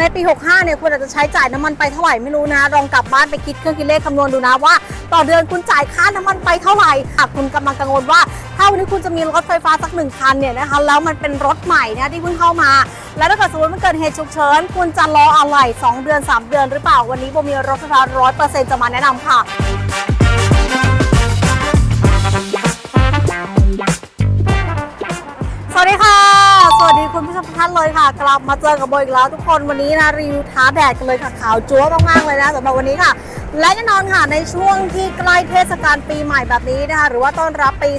ในปี 65 เนี่ยคุณอาจจะใช้จ่ายน้ำมันไปเท่าไหร่ไม่รู้นะ ลองกลับบ้านไปคิดเครื่องคิดเลขคำนวณดูนะว่า ต่อเดือนคุณจ่ายค่าน้ำมันไปเท่าไหร่หากคุณกำลังกังวลว่า ถ้าวันนี้คุณจะมีรถไฟฟ้าสักหนึ่งคันเนี่ยนะคะแล้วมันเป็นรถใหม่นะที่เพิ่งเข้ามา แล้วถ้าเกิดสมมติมันเกิดเหตุฉุกเฉินคุณจะรออะไร 2 เดือน 3 เดือนหรือเปล่าวันนี้โบมีรถไฟฟ้า100%จะมาแนะนำค่ะสวัสดีค่ะ ท่านเลยค่ะ กลับมาเจอกับโบอีกแล้วทุกคนวันนี้นะรีวิวท้าแดดกันเลยค่ะขาวจั๊วมากๆเลยนะสำหรับวันนี้ค่ะ และแน่นอนค่ะในช่วงที่ใกล้เทศกาลปีใหม่แบบนี้นะคะหรือว่าต้อนรับปี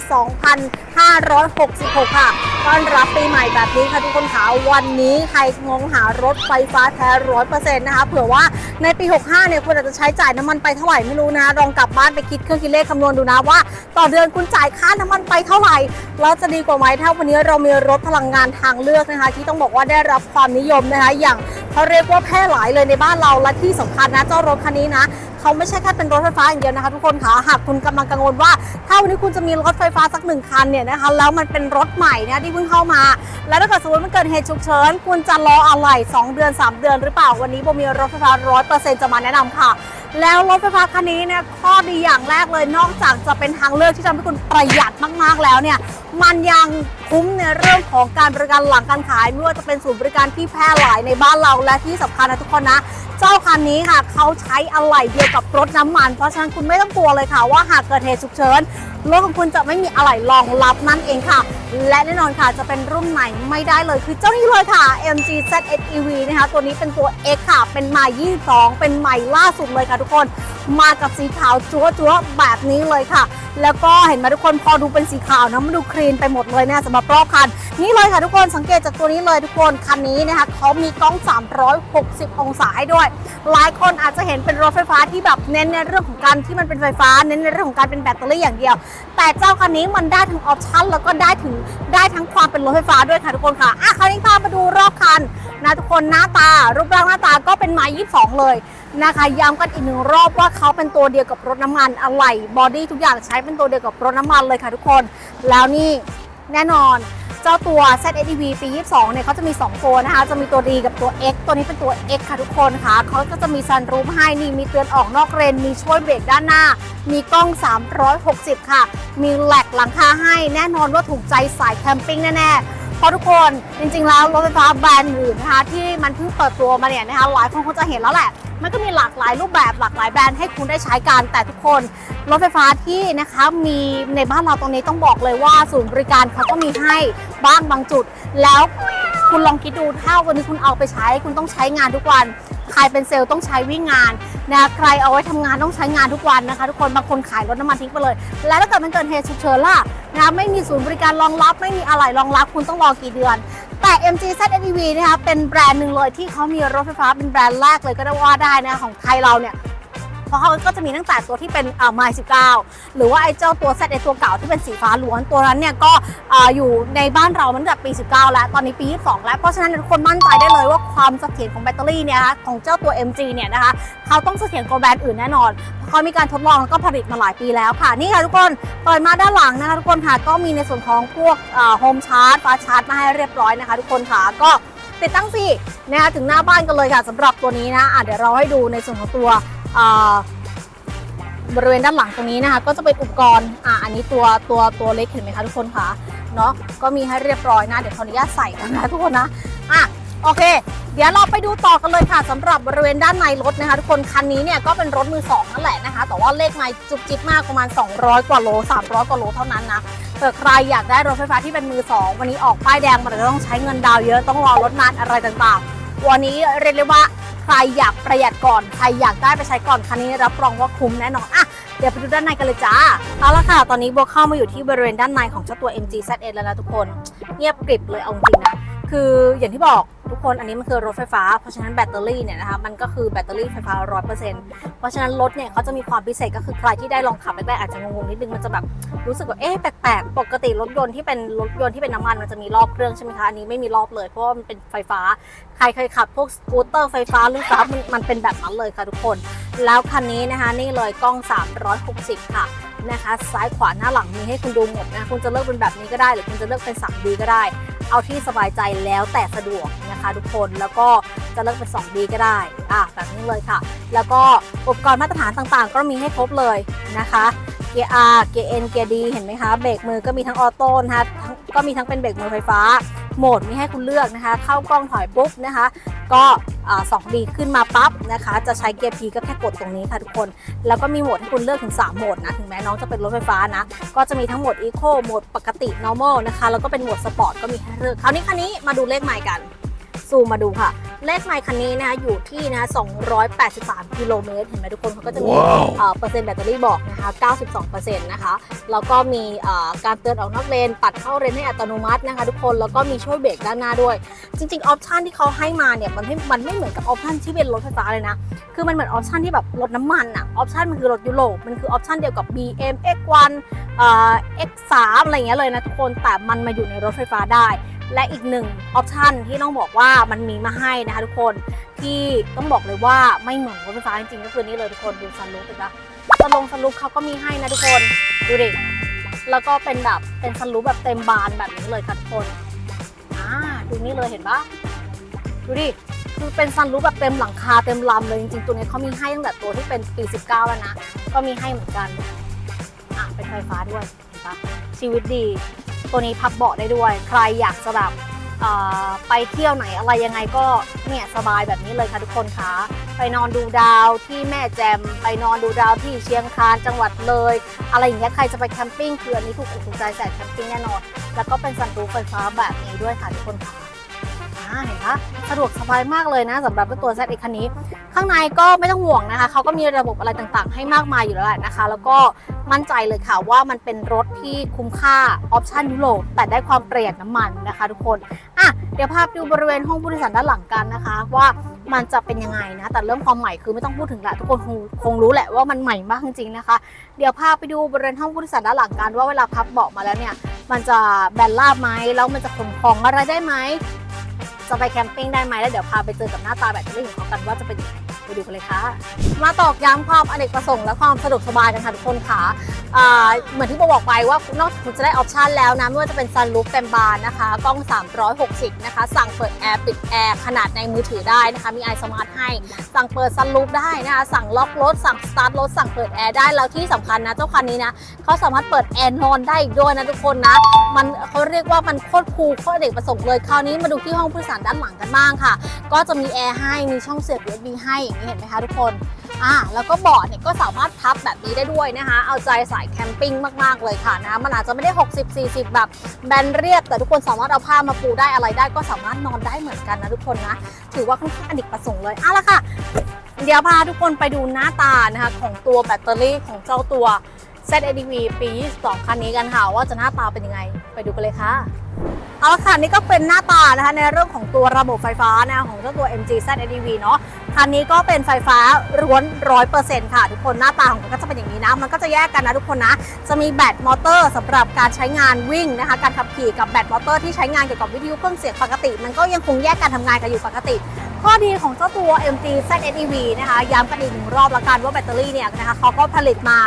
2566 ค่ะ ต้อนรับปีใหม่แบบนี้ค่ะทุกคนค่ะวันนี้ใครงงหารถไฟฟ้าแท้ร้อยเปอร์เซ็นต์นะคะเผื่อว่าในปี 65 เนี่ยคุณอาจจะใช้จ่ายน้ำมันไปเท่าไหร่ไม่รู้นะลองกลับบ้านไปคิดเครื่องคิดเลขคำนวณดูนะว่า ต่อเดือนคุณจ่ายค่าน้ำมันไปเท่าไหร่แล้วจะดีกว่าไหมถ้าวันนี้เรามีรถพลังงานทางเลือกนะคะ ที่ต้องบอกว่าได้รับความนิยมนะคะอย่างเขาเรียกว่าแพร่หลายเลยในบ้านเราและที่สำคัญนะเจ้ารถคันนี้นะ เขาไม่ใช่แค่เป็นรถไฟฟ้าอย่างเดียวนะคะทุกคนค่ะหากคุณกำลังกังวลว่า ถ้าวันนี้คุณจะมีรถไฟฟ้าสักหนึ่งคันเนี่ยนะคะแล้วมันเป็นรถใหม่นะที่เพิ่งเข้ามา แล้วถ้าเกิดสมมติมันเกิดเหตุฉุกเฉินคุณจะรออะไร 2 เดือน 3 เดือนหรือเปล่าวันนี้โบมีรถไฟฟ้า100%จะมาแนะนำค่ะ แล้วรถไฟฟ้าคันนี้เนี่ยข้อดีอย่างแรกเลยนอกจากจะเป็นทางเลือกที่ทำให้คุณประหยัดมาก ๆแล้วเนี่ยมันยังคุ้มในเรื่องของการบริการหลังการขายไม่ว่าจะเป็นศูนย์บริการที่แพร่หลายในบ้านเราและที่สำคัญนะทุกคนนะ เจ้าคันนี้ค่ะเขาใช้อะไหล่เดียวกับรถน้ำมัน เพราะฉะนั้นคุณไม่ต้องกลัวเลยค่ะว่าหากเกิดเหตุฉุกเฉินรถของคุณจะไม่มีอะไหล่รองรับนั่นเองค่ะและแน่นอนค่ะจะเป็นรุ่นใหม่ไม่ได้เลยคือเจ้านี้เลยค่ะ MG ZS EV นะคะ ตัวนี้เป็นตัว X ค่ะ เป็นใหม่ 22 เป็นใหม่ล่าสุดเลยค่ะทุกคน มากับสีขาวจั๊วจั๊วแบบนี้เลยค่ะ แล้วก็เห็นไหมทุกคนพอดูเป็นสีขาวนะมันดูคลีนไปหมดเลยนะสำหรับรอบคัน นี่เลยค่ะทุกคนสังเกตจากตัวนี้เลยทุกคนคันนี้นะคะเขามีกล้อง 360 องศาให้ด้วย หลายคนอาจจะเห็นเป็นรถไฟฟ้าที่แบบเน้นในเรื่องของการที่มันเป็นไฟฟ้า เน้นในเรื่องของการเป็นแบตเตอรี่อย่างเดียว แต่เจ้าคันนี้มันได้ทั้งออปชั่นแล้วก็ได้ถึงได้ทั้งความเป็นรถไฟฟ้าด้วยค่ะทุกคนค่ะอะคราวนี้พามาดูรอบคันนะทุกคนหน้าตา รูปร่างหน้าตาก็เป็นไม้22เลยนะคะย้ำกันอีกหนึ่งรอบว่าเขาเป็นตัวเดียวกับรถน้ำมันอะไหล่บอดี้ทุกอย่างใช้เป็นตัวเดียวกับรถน้ำมันเลยค่ะทุกคน แล้วนี่แน่นอน เจ้าตัว ZSEV ปี 22 เนี่ยเขาจะมี 2 ตัวนะคะ จะมีตัว D กับตัว X ตัวนี้เป็นตัว X ค่ะทุกคนค่ะ เขาก็จะมีซันรูมให้ นี่มีเตือนออกนอกเลน มีช่วยเบรกด้านหน้า มีกล้อง 360 ค่ะ มีแหลกหลังคาให้ แน่นอนว่าถูกใจสายแคมปิ้งแน่ๆ ราะทุกคนจริงๆ แล้วรถไฟฟ้าแบรนด์อื่นนะคะที่มันเพิ่งเปิดตัวมาเนี่ยนะคะหลายคนคงจะเห็นแล้วแหละ มันก็มีหลากหลายรูปแบบหลากหลายแบรนด์ให้คุณได้ใช้กันแต่ทุกคน รถไฟฟ้าที่นะคะมีในบ้านเราตรงนี้ต้องบอกเลยว่าศูนย์บริการเขาก็มีให้บ้างบางจุด แล้วคุณลองคิดดูถ้าวันนี้คุณเอาไปใช้ คุณต้องใช้งานทุกวัน ใครเป็นเซลล์ต้องใช้วิ่งงาน นะใครเอาไว้ทำงานต้องใช้งานทุกวันนะคะ ทุกคนบางคนขายรถน้ำมันทิ้งไปเลย แล้วถ้าเกิดมันเกิดเหตุฉุกเฉินล่ะนะไม่มีศูนย์บริการรองรับไม่มีอะไรรองรับคุณต้องรอกี่เดือนแต่ MG ZEV นะคะเป็นแบรนด์หนึ่งเลยที่เขามีรถไฟฟ้าเป็นแบรนด์แรกเลยก็ได้ว่าได้นะของไทยเราเนี่ย เพราะเขาก็จะมีตั้งแต่ตัวที่เป็นเอ่อไมล์19หรือว่าไอ้เจ้าตัว Z ไอ้ตัวเก่าที่เป็นสีฟ้าล้วนตัวนั้นเนี่ยก็ออยู่ในบ้านเรามันตั้งแต่ปี 19 แล้ว ตอนนี้ปี 22 แล้ว เพราะฉะนั้นทุกคนมั่นใจได้เลยว่าความเสถียรของแบตเตอรี่เนี่ยนะคะของเจ้าตัว MG เนี่ยนะคะเขาต้องเสถียรกว่าแบรนด์อื่นแน่นอนเพราะเขามีการทดลองแล้วก็ผลิตมาหลายปีแล้วค่ะนี่ค่ะทุกคนเปิดมาด้านหลังนะคะทุกคนค่ะก็มีในส่วนของพวกโฮมชาร์จฟ้าชาร์จมาให้เรียบร้อยนะคะ ทุกคนค่ะก็ติดตั้งฟรีนะคะถึงหน้าบ้านกันเลยค่ะสำหรับตัวนี้นะะเดี๋ยวเราให้ดูในส่วนของตัว บริเวณด้านหลังตรงนี้นะคะ ก็จะเป็นอุปกรณ์อ่าอันนี้ตัวตัวตัวเล็กเห็นไหมคะทุกคนคะเนาะก็มีให้เรียบร้อยนะเดี๋ยวขออนุญาตใส่กันนะทุกคนนะอะโอเค เดี๋ยวเราไปดูต่อกันเลยค่ะสำหรับบริเวณด้านในรถนะคะ ทุกคนคันนี้เนี่ยก็เป็นรถมือสองนั่นแหละนะคะ แต่ว่าเลขไม่จุบจิบมากประมาณ 200 กว่าโล 300 กว่าโลเท่านั้นนะเผื่อใครอยากได้รถไฟฟ้าที่เป็นมือสองวันนี้ออกป้ายแดงมันจจะต้องใช้เงินดาวเยอะต้องรอรถนานอะไรต่างๆ วันนี้เรียกได้ว่าใครอยากประหยัดก่อน ใครอยากได้ไปใช้ก่อนคันนี้รับรองว่าคุ้มแน่นอนอะเดี๋ยวไปดูด้านในกันเลยจ้า เอาละค่ะ ตอนนี้วัวเข้ามาอยู่ที่บริเวณด้านในของเจ้าตัว MG ZS แล้วนะทุกคน เงียบกริบเลยเอาจริงนะ คืออย่างที่บอกทุกคนอันนี้มันคือรถไฟฟ้า เพราะฉะนั้นแบตเตอรี่เนี่ยนะคะมันก็คือแบตเตอรี่ไฟฟ้า100%เพราะฉะนั้นรถเนี่ยเขาจะมีความพิเศษก็คือใครที่ได้ลองขับแรกๆอาจจะงงๆนิดนึงมันจะแบบรู้สึกว่าเอ๊ะแปลกๆปกติรถยนต์ที่เป็นรถยนต์ที่เป็นน้ำมันมันจะมีรอบเครื่องใช่ไหมคะอันนี้ไม่มีรอบเลยเพราะว่ามันเป็นไฟฟ้า ใครเคยขับพวกสกูตเตอร์ไฟฟ้าหรือฟ้ามันมันเป็นแบบนั้นเลยค่ะทุกคน แล้วคันนี้นะคะนี่เลยกล้อง 360 ค่ะนะคะซ้ายขวาหน้าหลังมีให้คุณดูหมดนะคุณจะเลือกเป็นแบบนี้ก็ได้ หรือคุณจะเลือกเป็น 3D ก็ได้ เอาที่สบายใจแล้วแต่สะดวกนะคะทุกคนแล้วก็จะเลือกเป็น 2D ก็ได้อะแบบนี้เลยค่ะ แล้วก็อุปกรณ์มาตรฐานต่างๆ ก็มีให้ครบเลยนะคะเกียร์ R เกียร์ N เกียร์ D เห็นไหมคะเบรกมือก็มีทั้งออโต้นะคะก็มีทั้งเป็นเบรกมือไฟฟ้าโหมดมีให้คุณเลือกนะคะ เข้ากล้องถอยปุ๊บนะคะ ก็สองดีขึ้นมาปั๊บนะคะ จะใช้เกียร์ P ก็แค่กดตรงนี้ค่ะทุกคน แล้วก็มีโหมดให้คุณเลือกถึง 3 โหมดนะ ถึงแม้น้องจะเป็นรถไฟฟ้านะ ก็จะมีทั้งโหมด Eco โหมดปกติ normal นะคะ แล้วก็เป็นโหมดสปอร์ตก็มีให้เลือก คราวนี้คันนี้มาดูเลขไมล์กัน ซูมมาดูค่ะ เลขไมล์คันนี้นะคะอยู่ที่นะ283 กิโลเมตร เห็นไหมทุกคนเขาก็จะมี Wow. เอ่อเปอร์เซ็นต์แบตเตอรี่บอกนะคะ 92%นะคะ แล้วก็มีเอ่อการเตือนออกนอกเลน ปัดเข้าเลนให้อัตโนมัตินะคะทุกคน แล้วก็มีช่วยเบรกด้านหน้าด้วย จริงๆ ออปชันที่เขาให้มาเนี่ย มันไม่ มันไม่เหมือนกับออปชันที่เป็นรถไฟฟ้าเลยนะ คือมันเหมือนออปชันที่แบบรถน้ำมันอะออปชันมันคือรถยุโรป มันคือออปชันเดียวกับ BM X1 เอ่อ X3 อะไรอย่างเงี้ยเลยนะทุกคน แต่มันมาอยู่ในรถไฟฟ้าได้ และอีกหนึ่งออปชันที่ต้องบอกว่ามันมีมาให้นะคะทุกคนที่ต้องบอกเลยว่าไม่เหมือนรถไฟฟ้าจริงๆก็คือนี่เลยทุกคนดูซันรูฟเลยนปะสลงสลูปเขาก็มีให้นะทุกคนดูดิแล้วก็เป็นแบบเป็นสลูปแบบเต็มบานแบบนี้เลยค่ะทุกคนอ่าดูนี่เลยเห็นปะดูดิคือเป็นซันรูฟแบบเต็มหลังคาเต็มลำเลยจริงๆ ตัวนี้เขามีให้ตั้งแต่ตัวที่เป็นปี 19 แล้วนะ ก็มีให้เหมือนกัน อะเป็นไฟฟ้าด้วยเห็นปะชีวิตดี ตัวนี้พับเบาะได้ด้วย ใครอยากจะแบบไปเที่ยวไหนอะไรยังไงก็เนี่ยสบายแบบนี้เลยค่ะทุกคนคะไปนอนดูดาวที่แม่แจมไปนอนดูดาวที่เชียงคานจังหวัดเลย อะไรอย่างเงี้ยใครจะไปแคมปิ้งคืออันนี้ถูกอกถูกใจแสายแคมปิ้งแน่นอน แล้วก็เป็นสันรูไฟฟ้าแบบนี้ด้วยค่ะทุกคนค่ะอ่าเห็นปะสะดวกสบายมากเลยนะสำหรับตัว Z คันนี้ ข้างในก็ไม่ต้องห่วงนะคะเขาก็มีระบบอะไรต่างๆ ให้มากมายอยู่แล้วแหละนะคะ แล้วก็ มั่นใจเลยค่ะว่ามันเป็นรถที่คุ้มค่าออปชันยุโรปแต่ได้ความประหยัดน้ำมันนะคะทุกคนอะเดี๋ยวพาไปดูบริเวณห้องผู้โดยสารด้านหลังกันนะคะ ว่ามันจะเป็นยังไงนะ แต่เรื่องความใหม่คือไม่ต้องพูดถึงแหละทุกคนคงคงรู้แหละว่ามันใหม่มากจริงๆนะคะ เดี๋ยวพาไปดูบริเวณห้องผู้โดยสารด้านหลังกัน ว่าเวลาพับเบาะมาแล้วเนี่ย มันจะแบนราบไหมแล้วมันจะขนของอะไรได้ไหมจะไปแคมปิ้งได้ไหมแล้วเดี๋ยวพาไปเจอกับหน้าตาแบตเตอรี่ของเขากันว่าจะเป็นยังไง ไปดูกันเลยค่ะ มาตอกย้ำความอเนกประสงค์และความสะดวกสบายกันค่ะทุกคนค่ะเหมือนที่โบบอกไปว่านอกจากคุณจะได้ออปชันแล้วนะไม่ว่าจะเป็นซันรูฟเต็มบานนะคะ กล้อง 360 นะคะ สั่งเปิดแอร์ปิดแอร์ขนาดในมือถือได้นะคะ มี i Smart ให้ สั่งเปิดซันรูฟได้นะคะ สั่งล็อกรถ สั่งสตาร์ทรถ สั่งเปิดแอร์ได้ แล้วที่สำคัญนะ เจ้าคันนี้นะเขาสามารถเปิดแอร์นอนได้อีกด้วยนะทุกคนนะ มันเขาเรียกว่ามันโคตรคูลโคตรอเนกประสงค์เลย คราวนี้มาดูที่ห้องผู้โดยสารด้านหลังกันบ้างค่ะ ก็จะมีแอร์ให้ มีช่องเสียบ USB ให้อย่างนี้เห็นไหมคะทุกคนอ่าแล้วก็เบาะเนี่ยก็สามารถพับแบบนี้ได้ด้วยนะคะ เอาใจสายแคมปิ้งมากๆเลยค่ะนะมันอาจจะไม่ได้ 60 40 แบบแบนเรียบ แต่ทุกคนสามารถเอาผ้ามาปูได้อะไรได้ ก็สามารถนอนได้เหมือนกันนะทุกคนนะถือว่าค่อนข้างอเนกประสงค์เลยเอาละค่ะ เดี๋ยวพาทุกคนไปดูหน้าตานะคะของตัวแบตเตอรี่ของเจ้าตัว ZADV ปี 22 คันนี้กันค่ะ ว่าจะหน้าตาเป็นยังไง ไปดูกันเลยค่ะเอาละค่ะนี่ก็เป็นหน้าตานะคะในเรื่องของตัวระบบไฟฟ้านะคะของเจ้าตัว MG ZADV เนาะ คันนี้ก็เป็นไฟฟ้าร้วนร้อยเปอร์เซ็นต์ค่ะ ทุกคนหน้าตาของมันก็จะเป็นอย่างนี้นะ มันก็จะแยกกันนะทุกคนนะ จะมีแบตมอเตอร์สำหรับการใช้งานวิ่งนะคะ การขับขี่กับแบตมอเตอร์ที่ใช้งานเกี่ยวกับวิทยุเครื่องเสียงปกติ มันก็ยังคงแยกการทำงานกันอยู่ปกติ ข้อดีของเจ้าตัว MG ZEV นะคะย้ำกันอีกหนึ่งรอบละกันว่าแบตเตอรี่เนี่ยนะคะเขาก็ผลิตมา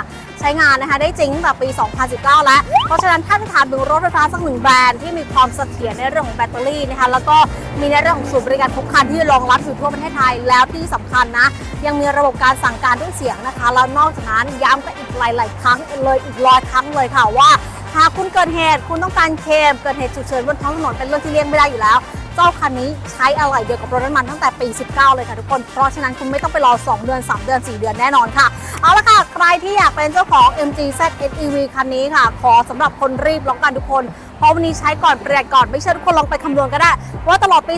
ใช้งานนะคะได้จริงตั้งแต่ปี 2019 แล้ว เพราะฉะนั้นถ้าจะถามถึงรถไฟฟ้าสักหนึ่งแบรนด์ที่มีความเสถียรในเรื่องของแบตเตอรี่นะคะแล้วก็มีในเรื่องของศูนย์บริการทุกคันที่รองรับอยู่ทั่วประเทศไทย แล้วที่สำคัญนะ ยังมีระบบการสั่งการด้วยเสียงนะคะแล้วนอกจากนั้นย้ำกันอีกหลาย ๆ ครั้งเลยอีกร้อยครั้งเลยค่ะว่าหากคุณเกิดเหตุคุณต้องการเคลมเกิดเหตุฉุกเฉินบนท้องถนนเป็นเรื่องที่เลี่ยงไม่ได้อยู่แล้ว เจ้าคันนี้ใช้อะไรเดียวกับรถน้ำมันตั้งแต่ปี 19 เลยค่ะทุกคน เพราะฉะนั้นคุณไม่ต้องไปรอ 2 เดือน 3 เดือน 4 เดือนแน่นอนค่ะ เอาละค่ะ ใครที่อยากเป็นเจ้าของ MG Z SEV คันนี้ค่ะ ขอสำหรับคนรีบล็องกันทุกคน เพราะวันนี้ใช้ก่อนประหยัดก่อนไม่เชื่อทุกคนลองไปคำนวณก็ได้ ว่าตลอดปี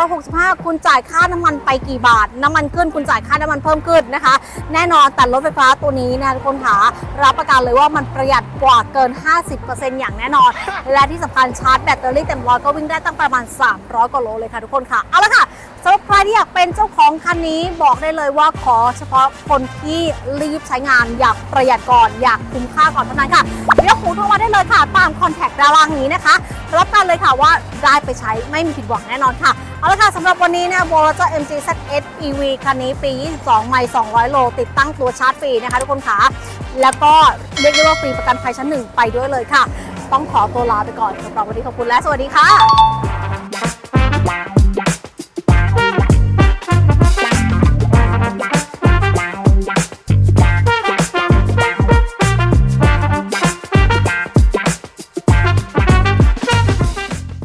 2565 คุณจ่ายค่าน้ำมันไปกี่บาท น้ำมันขึ้นคุณจ่ายค่าน้ำมันเพิ่มขึ้นนะคะ แน่นอนแต่รถไฟฟ้าตัวนี้นะทุกคนค่ะรับประกันเลยว่ามันประหยัดกว่าเกิน 50%อย่างแน่นอน และที่สำคัญชาร์จแบตเตอรี่เต็มร้อยก็วิ่งได้ตั้งประมาณ 300กว่าโลเลยค่ะทุกคนค่ะเอาละค่ะ ที่อยากเป็นเจ้าของคันนี้บอกได้เลยว่าขอเฉพาะคนที่รีบใช้งานอยากประหยัดก่อนอยากคุ้มค่าก่อนเท่านั้นค่ะเดี๋ยวหูโทรมาได้เลยค่ะ ตามคอนแทคดารางนี้นะคะ รับกันเลยค่ะว่าได้ไปใช้ไม่มีผิดหวังแน่นอนค่ะเอาละค่ะสำหรับวันนี้เนี่ยโบลจอ MG ZS EV คันนี้ปี 22 ไม่200 โล ติดตั้งตัวชาร์จฟรีนะคะทุกคนค่ะ แล้วก็เรียกได้ว่าฟรีประกันภัยชั้นหนึ่งไปด้วยเลยค่ะ ต้องขอตัวลาไปก่อนสำหรับวันนี้ขอบคุณและสวัสดีค่ะ